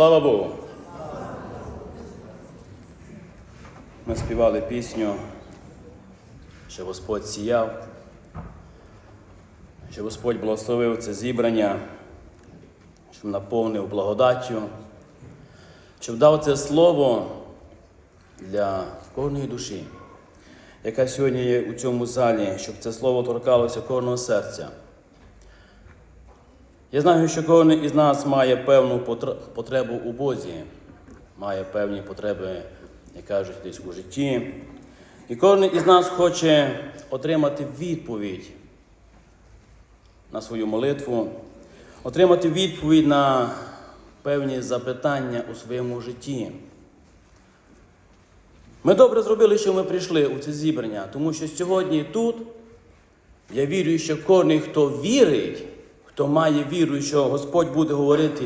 Слава Богу! Ми співали пісню, що Господь сіяв, що Господь благословив це зібрання, щоб наповнив благодаттю, щоб дав це слово для кожної душі, яка сьогодні є у цьому залі, щоб це слово торкалося кожного серця. Я знаю, що кожен із нас має певну потребу у Бозі, має певні потреби, як кажуть, десь у житті. І кожен із нас хоче отримати відповідь на свою молитву, отримати відповідь на певні запитання у своєму житті. Ми добре зробили, що ми прийшли у це зібрання, тому що сьогодні тут я вірю, що кожен, хто вірить, хто має віру, що Господь буде говорити,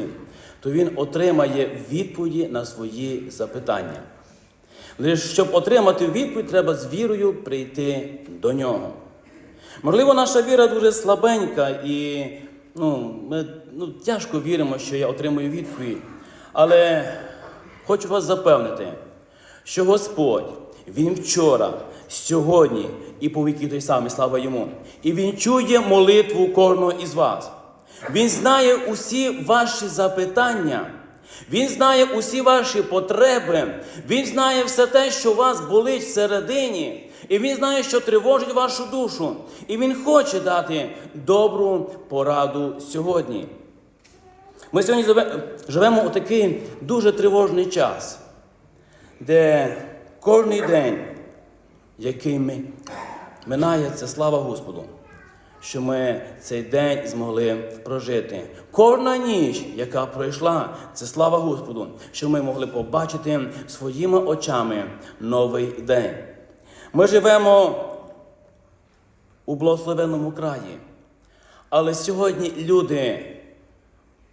то він отримає відповіді на свої запитання. Лише щоб отримати відповідь, треба з вірою прийти до нього. Можливо, наша віра дуже слабенька, і ну, ми ну, тяжко віримо, що я отримую відповідь. Але хочу вас запевнити, що Господь, Він вчора, сьогодні і по віки той самий, слава йому. І Він чує молитву кожного із вас. Він знає усі ваші запитання. Він знає усі ваші потреби. Він знає все те, що у вас болить всередині. І він знає, що тривожить вашу душу. І він хоче дати добру пораду сьогодні. Ми сьогодні живемо у такий дуже тривожний час, де кожен день, який ми минає, це слава Господу, що ми цей день змогли прожити. Кожна ніч, яка пройшла, це слава Господу, що ми могли побачити своїми очами новий день. Ми живемо у благословенному краї. Але сьогодні люди,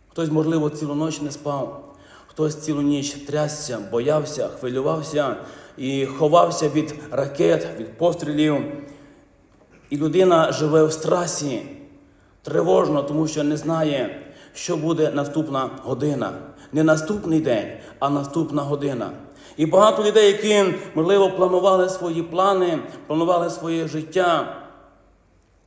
хтось, можливо, цілу ніч не спав, хтось цілу ніч трясся, боявся, хвилювався і ховався від ракет, від пострілів. І людина живе в страсі, тривожно, тому що не знає, що буде наступна година. Не наступний день, а наступна година. І багато людей, які, можливо, планували свої плани, планували своє життя,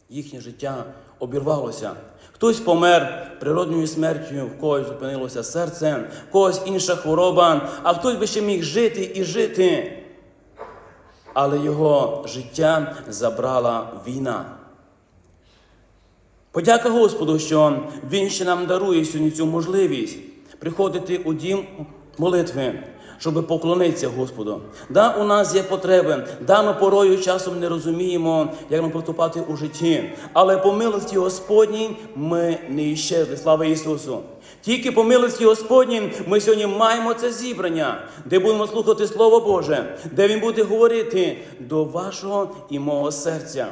їхнє життя обірвалося. Хтось помер природньою смертю, в когось зупинилося серце, в когось інша хвороба, а хтось би ще міг жити і жити. Але його життя забрала війна. Подяка Господу, що Він ще нам дарує сьогодні цю можливість приходити у дім молитви, щоб поклонитися Господу. Да, у нас є потреби, да, ми порою часом не розуміємо, як нам поступати у житті. Але по милості Господній ми не іщезли. Слава Ісусу! Тільки по милості Господній ми сьогодні маємо це зібрання, де будемо слухати Слово Боже, де Він буде говорити до вашого і мого серця.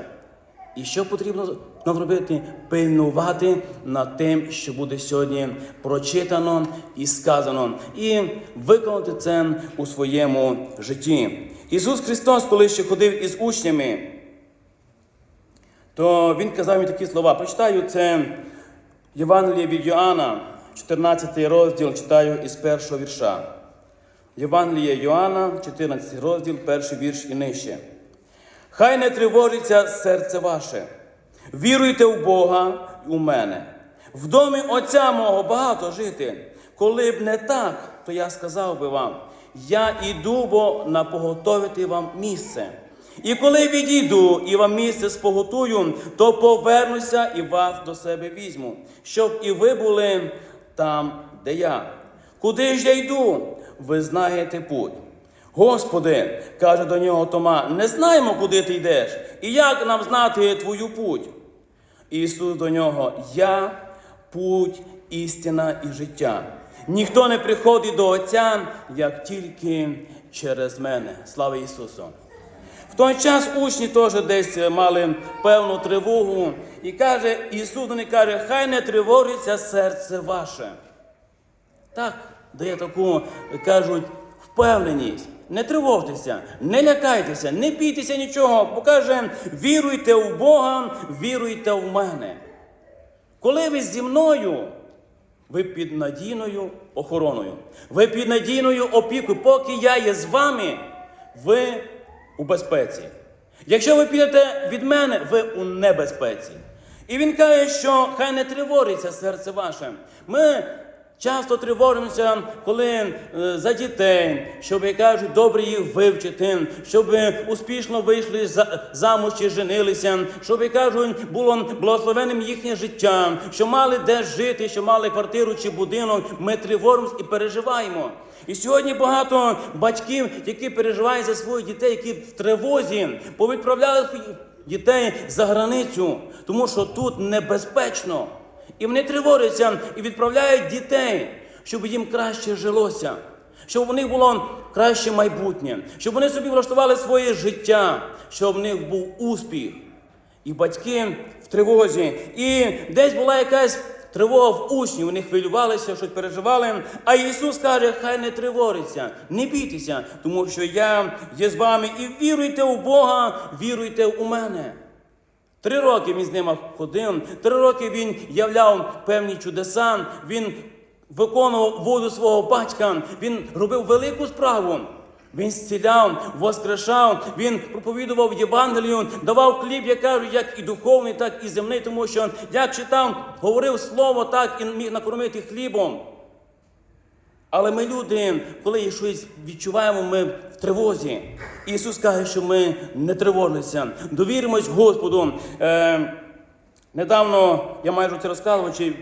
І що потрібно нам робити? Пильнувати над тим, що буде сьогодні прочитано і сказано, і виконати це у своєму житті. Ісус Христос, коли ще ходив із учнями, то Він казав їм такі слова. Прочитаю це Євангеліє від Йоанна, 14 розділ, читаю із першого вірша. Євангеліє Йоанна, 14 розділ, перший вірш і нижче. Хай не тривожиться серце ваше. Віруйте в Бога і у мене. В домі Отця мого багато жити. Коли б не так, то я сказав би вам: я іду, бо напоготовити вам місце. І коли відійду і вам місце споготую, то повернуся і вас до себе візьму, щоб і ви були там, де я. Куди ж я йду? Ви знаєте путь. Господи, каже до нього Тома, не знаємо, куди ти йдеш, і як нам знати твою путь. Ісус до нього, я путь, істина і життя. Ніхто не приходить до Отця, як тільки через мене. Слава Ісусу! В той час учні теж десь мали певну тривогу, і каже, Ісус них каже, хай не тривожиться серце ваше. Так, дає таку, кажуть, впевненість. Не тривожтеся, не лякайтеся, не бійтеся нічого, бо каже, віруйте в Бога, віруйте в мене. Коли ви зі мною, Ви під надійною охороною. Ви під надійною опікою. Поки я є з вами, ви у безпеці. Якщо ви підете від мене, ви у небезпеці. І він каже, що хай не тривожиться серце ваше. Ми часто тривожимося, коли е, за дітей, щоб як кажуть, добре їх вивчити, щоб успішно вийшли за, замуж чи женилися, щоб як кажуть, було благословенним їхнє життя, що мали де жити, що мали квартиру чи будинок. Ми тривожимося і переживаємо. І сьогодні багато батьків, які переживають за своїх дітей, які в тривозі, повідправляли дітей за границю, тому що тут небезпечно. І вони тривожаться і відправляють дітей, щоб їм краще жилося, щоб у них було краще майбутнє, щоб вони собі влаштували своє життя, щоб в них був успіх. І батьки в тривозі. І десь була якась тривога в учнів, вони хвилювалися, щось переживали. А Ісус каже, хай не тривожиться, не бійтеся, тому що я є з вами і віруйте у Бога, віруйте у мене. Три роки він з ними ходив, три роки він являв певні чудеса, він виконував волю свого батька, він робив велику справу. Він зціляв, воскрешав, він проповідував Євангелію, давав хліб, я кажу, як і духовний, так і земний, тому що як читав, говорив слово, так і міг накормити хлібом. Але ми люди, коли щось відчуваємо, ми в тривозі. Ісус каже, що ми не тривожимося, довіримось Господу. Е, недавно я майже це розказував, чи,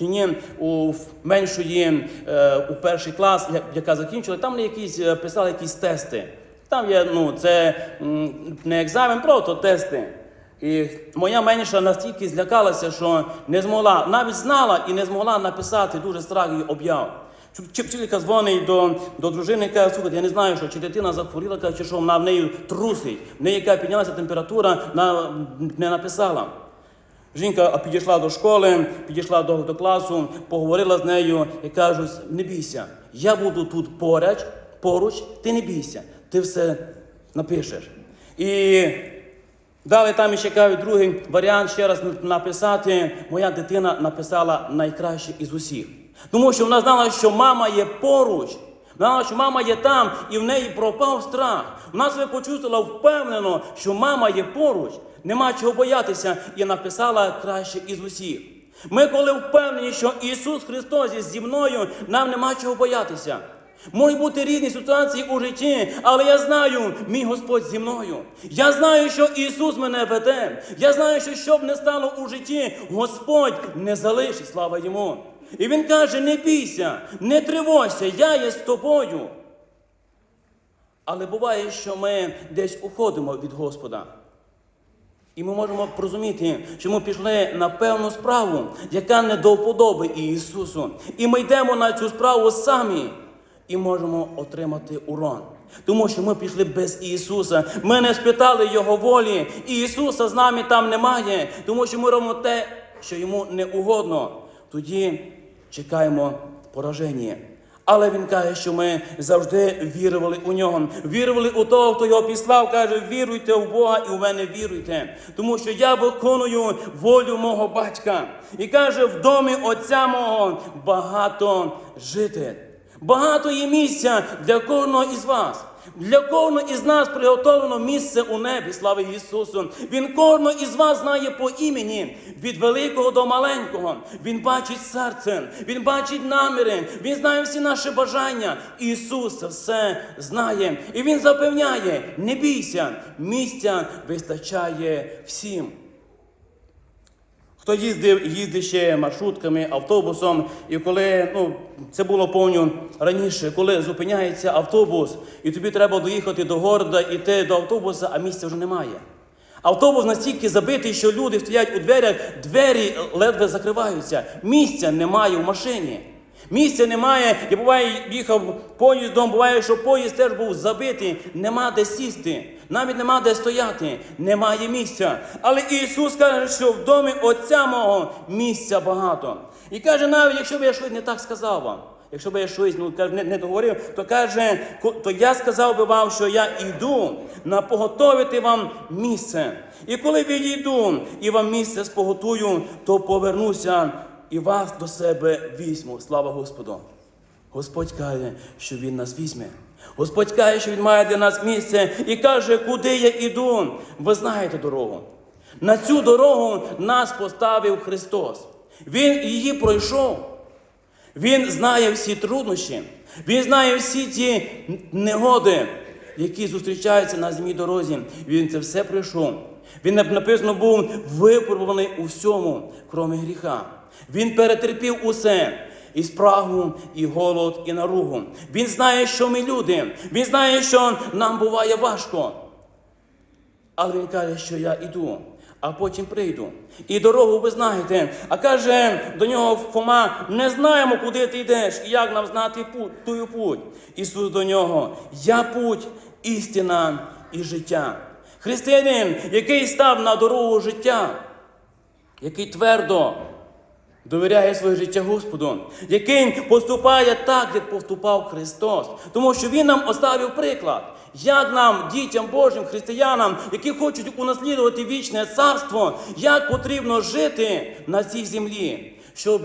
чи у меншої е, у перший клас, яка закінчила, там вони якісь е, писали якісь тести. Там є, ну, це не екзамен, просто тести. І моя менша настільки злякалася, що не змогла, навіть знала і не змогла написати дуже страх її об'яв. Чи- Чи вчителька дзвонить до, до дружини і каже, слухайте, я не знаю, що чи дитина захворіла, каже, чи що вона в неї трусить, в неї яка піднялася температура, вона не написала. Жінка підійшла до школи, підійшла до, до класу, поговорила з нею і кажуть, не бійся, я буду тут поряд, поруч, ти не бійся, ти все напишеш. І далі там ще кажуть другий варіант ще раз написати. Моя дитина написала найкраще із усіх. Тому що вона знала, що мама є поруч. Знала, що мама є там, і в неї пропав страх. Вона себе почувствувала впевнено, що мама є поруч, нема чого боятися, і написала краще із усіх. Ми, коли впевнені, що Ісус Христос є зі мною, нам нема чого боятися. Можуть бути різні ситуації у житті, але я знаю, мій Господь зі мною. Я знаю, що Ісус мене веде. Я знаю, що що б не стало у житті, Господь не залишить, слава йому. І Він каже: не бійся, не тривожся, я є з тобою. Але буває, що ми десь уходимо від Господа. І ми можемо порозуміти, що ми пішли на певну справу, яка не до вподоби Ісусу. І ми йдемо на цю справу самі і можемо отримати урон. Тому що ми пішли без Ісуса. Ми не спитали Його волі. І Ісуса з нами там немає, тому що ми робимо те, що йому не угодно. Тоді чекаємо пораження. Але він каже, що ми завжди вірували у нього. Вірували у того, хто його післав, каже, віруйте в Бога і в мене віруйте. Тому що я виконую волю мого батька. І каже, в домі отця мого багато жити. Багато є місця для кожного із вас. Для кожного із нас приготовлено місце у небі, слава Ісусу. Він кожного із вас знає по імені, від великого до маленького. Він бачить серце, Він бачить наміри, Він знає всі наші бажання. Ісус все знає. І Він запевняє: не бійся, місця вистачає всім. Хто їздив, їздить ще маршрутками, автобусом, і коли ну це було повністю раніше, коли зупиняється автобус, і тобі треба доїхати до города, іти до автобуса, а місця вже немає. Автобус настільки забитий, що люди стоять у дверях, двері ледве закриваються. Місця немає в машині. Місця немає. Я буває, їхав поїздом, буває, що поїзд теж був забитий, нема де сісти, навіть нема де стояти, немає місця. Але Ісус каже, що в домі Отця мого місця багато. І каже, навіть якщо б я щось не так сказав вам, якщо б я щось ну, не, не договорив, то каже, то я сказав би вам, що я йду на поготовити вам місце. І коли відійду і вам місце споготую, то повернуся і вас до себе візьму. Слава Господу! Господь каже, що Він нас візьме. Господь каже, що Він має для нас місце і каже, куди я іду. Ви знаєте дорогу. На цю дорогу нас поставив Христос. Він її пройшов. Він знає всі труднощі, він знає всі ті негоди, які зустрічаються на земній дорозі. Він це все пройшов. Він написано був випробуваний у всьому, крім гріха. Він перетерпів усе. І спрагу, і голод, і наругу. Він знає, що ми люди. Він знає, що нам буває важко. Але він каже, що я іду, а потім прийду. І дорогу ви знаєте. А каже до нього Фома: не знаємо, куди ти йдеш, і як нам знати путь, тую путь. Ісус до нього, я путь, істина і життя. Християнин, який став на дорогу життя, який твердо довіряє своє життя Господу, який поступає так, як поступав Христос, тому що Він нам оставив приклад, як нам, дітям Божим, християнам, які хочуть унаслідувати вічне царство, як потрібно жити на цій землі, щоб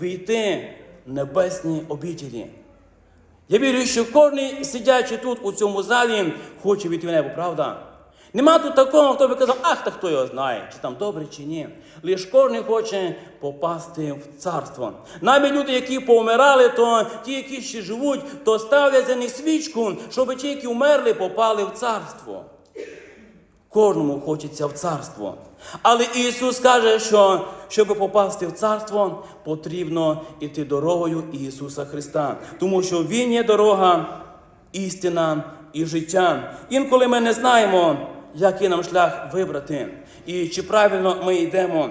війти в небесні обітелі. Я вірю, що кожен, сидячи тут у цьому залі, хоче війти в небо, правда? Нема тут такого, хто би казав, ах, та хто його знає, чи там добре, чи ні. Лиш кожен хоче попасти в царство. Навіть люди, які повмирали, то ті, які ще живуть, то ставлять за них свічку, щоб ті, які вмерли, попали в царство. Кожному хочеться в царство. Але Ісус каже, що щоб попасти в царство, потрібно йти дорогою Ісуса Христа, тому що Він є дорога, істина і життя. Інколи ми не знаємо, який нам шлях вибрати, і чи правильно ми йдемо.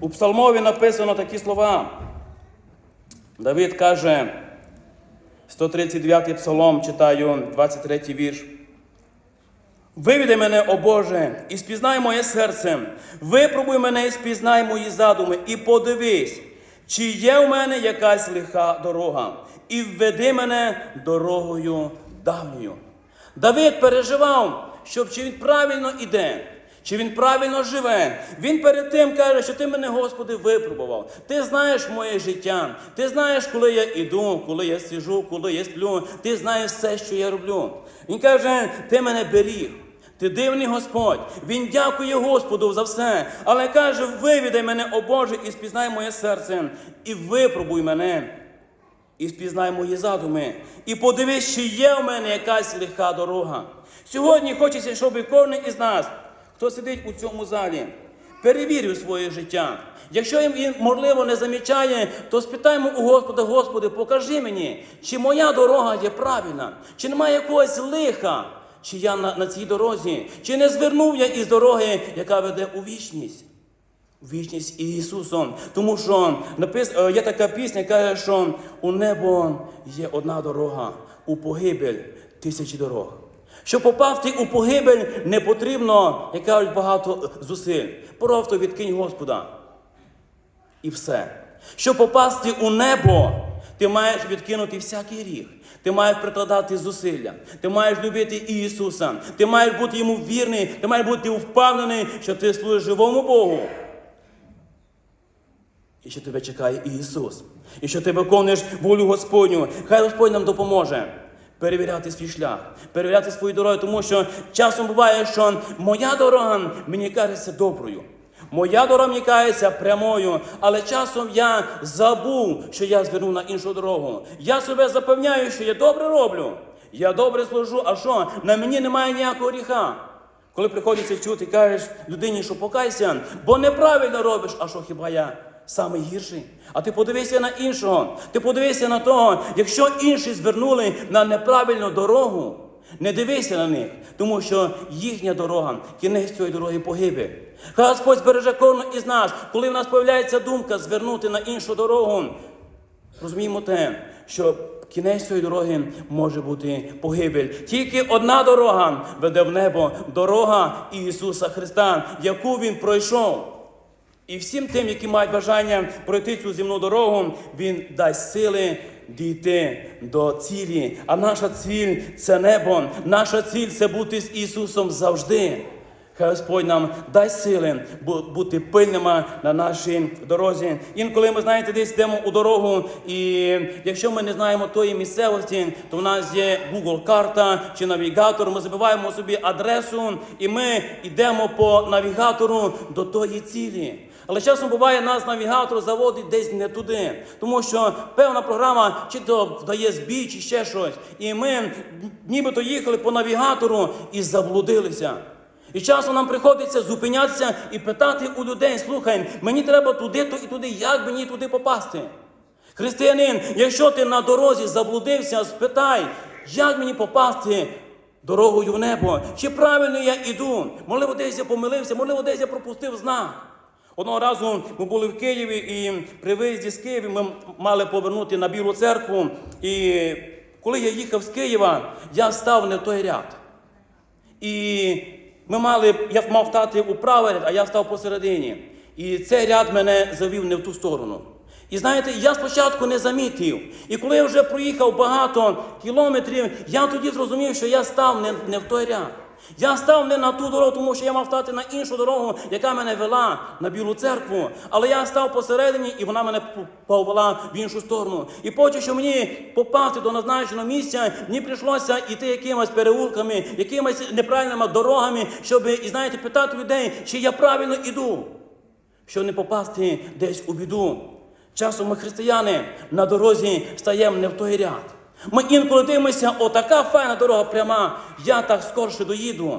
У псалмові написано такі слова. Давид каже, 139 псалом, читаю, 23 вірш. Вивіди мене, о Боже, і спізнай моє серце, випробуй мене і спізнай мої задуми, і подивись, чи є в мене якась лиха дорога, і введи мене дорогою давньою. Давид переживав, щоб чи він правильно іде, чи він правильно живе. Він перед тим каже, що ти мене, Господи, випробував. Ти знаєш моє життя, ти знаєш, коли я іду, коли я сижу, коли я сплю, ти знаєш все, що я роблю. Він каже, ти мене беріг. Ти дивний Господь, Він дякує Господу за все, але каже: вивідай мене, о Боже, і спізнай моє серце, і випробуй мене, і спізнай мої задуми, і подивись, чи є в мене якась легка дорога. Сьогодні хочеться, щоб кожен із нас, хто сидить у цьому залі, перевірив своє життя. Якщо він, можливо, не замічає, то спитаємо у Господа, Господи, покажи мені, чи моя дорога є правильна, чи немає якогось лиха, чи я на, на цій дорозі, чи не звернув я із дороги, яка веде у вічність. Вічність із Ісусом. Тому що напис... е, є така пісня, яка каже, що у небо є одна дорога, у погибель тисячі дорог. Щоб попасти у погибель, не потрібно, як кажуть, багато зусиль. Просто відкинь Господа. І все. Щоб попасти у небо, ти маєш відкинути всякий гріх. Ти маєш прикладати зусилля, ти маєш любити Ісуса, ти маєш бути йому вірний, ти маєш бути впевнений, що ти служиш живому Богу. І що тебе чекає Ісус. І що ти виконуєш волю Господню. Хай Господь нам допоможе перевіряти свій шлях, перевіряти свої дороги, тому що часом буває, що моя дорога мені кажеться доброю. Моя дорога мені кажеться прямою, але часом я забув, що я звернув на іншу дорогу. Я себе запевняю, що я добре роблю. Я добре служу, а що? На мені немає ніякого гріха. Коли приходиться чути, кажеш людині, що покайся, бо неправильно робиш, а що хіба я самий гірший? А ти подивися на іншого. Ти подивися на того, якщо інші звернули на неправильну дорогу, не дивися на них, тому що їхня дорога, кінець цієї дороги погибель. Хай Господь збереже кожного із нас, коли в нас з'являється думка звернути на іншу дорогу. Розуміємо те, що кінець цієї дороги може бути погибель. Тільки одна дорога веде в небо дорога Ісуса Христа, яку Він пройшов. І всім тим, які мають бажання пройти цю земну дорогу, Він дасть сили дійти до цілі. А наша ціль це небо. Наша ціль це бути з Ісусом завжди. Хай Господь нам дасть сили бути пильними на нашій дорозі. Інколи ми знаєте, десь йдемо у дорогу, і якщо ми не знаємо тої місцевості, то в нас є Google карта чи навігатор. Ми забиваємо собі адресу, і ми йдемо по навігатору до тої цілі. Але часом буває, нас навігатор заводить десь не туди, тому що певна програма чи то вдає збій, чи ще щось. І ми нібито їхали по навігатору і заблудилися. І часом нам приходиться зупинятися і питати у людей: слухай, мені треба туди, то і туди, як мені туди попасти? Християнин, якщо ти на дорозі заблудився, спитай, як мені попасти дорогою в небо? Чи правильно я іду? Можливо, десь я помилився, можливо, десь я пропустив знак. Одного разу ми були в Києві і при виїзді з Києва ми мали повернути на Білу церкву. І коли я їхав з Києва, я став не в той ряд. І ми мали, я мав стати у правий ряд, а я став посередині. І цей ряд мене завів не в ту сторону. І знаєте, я спочатку не замітив. І коли я вже проїхав багато кілометрів, я тоді зрозумів, що я став не, не в той ряд. Я став не на ту дорогу, тому що я мав стати на іншу дорогу, яка мене вела на Білу церкву. Але я став посередині, і вона мене повела в іншу сторону. І потім, що мені попасти до назначеного місця, мені прийшлося йти якимись переулками, якимись неправильними дорогами, щоб, і знаєте, питати людей, чи я правильно іду, щоб не попасти десь у біду. Часом ми, християни, на дорозі стаємо не в той ряд. Ми інколи дивимося, отака файна дорога пряма, я так скорше доїду.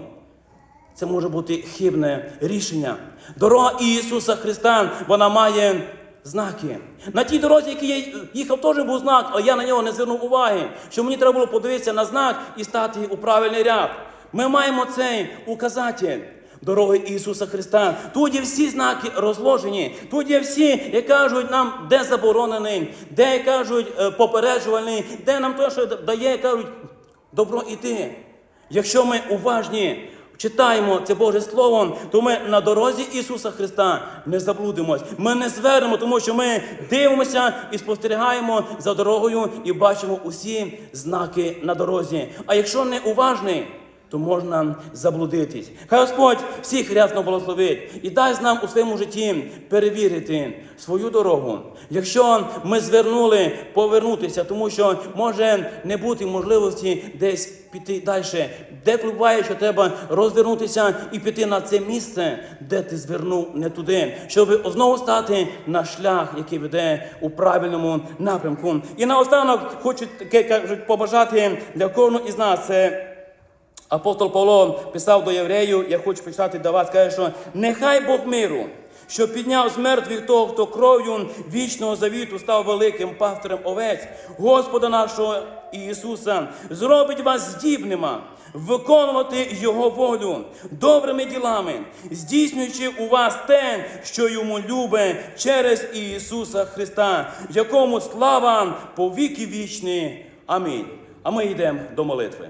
Це може бути хибне рішення. Дорога Ісуса Христа, вона має знаки. На тій дорозі, якій я їхав, теж був знак, але я на нього не звернув уваги, що мені треба було подивитися на знак і стати у правильний ряд. Ми маємо цей указатель. Дороги Ісуса Христа. Тут є всі знаки розложені. Тут є всі, як кажуть нам, де заборонений, де кажуть е, попереджувальний, де нам те, що дає, кажуть, добро іти. Якщо ми уважні читаємо це Боже Слово, то ми на дорозі Ісуса Христа не заблудимось. Ми не звернемо, тому що ми дивимося і спостерігаємо за дорогою і бачимо усі знаки на дорозі. А якщо не уважний, то можна заблудитись. Хай Господь всіх рясно благословить і дасть нам у своєму житті перевірити свою дорогу. Якщо ми звернули, повернутися, тому що може не бути можливості десь піти далі. Де буває, що треба розвернутися і піти на це місце, де ти звернув не туди, щоб знову стати на шлях, який веде у правильному напрямку. І наостанок хочу таке кажуть побажати для кожного із нас. Це Апостол Павло писав до євреїв, я хочу почитати до вас, каже, що нехай Бог миру, що підняв з мертвих того, хто кров'ю вічного завіту став великим пастирем овець, Господа нашого Ісуса, зробить вас здібними виконувати Його волю добрими ділами, здійснюючи у вас те, що йому любе через Ісуса Христа, якому слава по віки вічні. Амінь. А ми йдемо до молитви.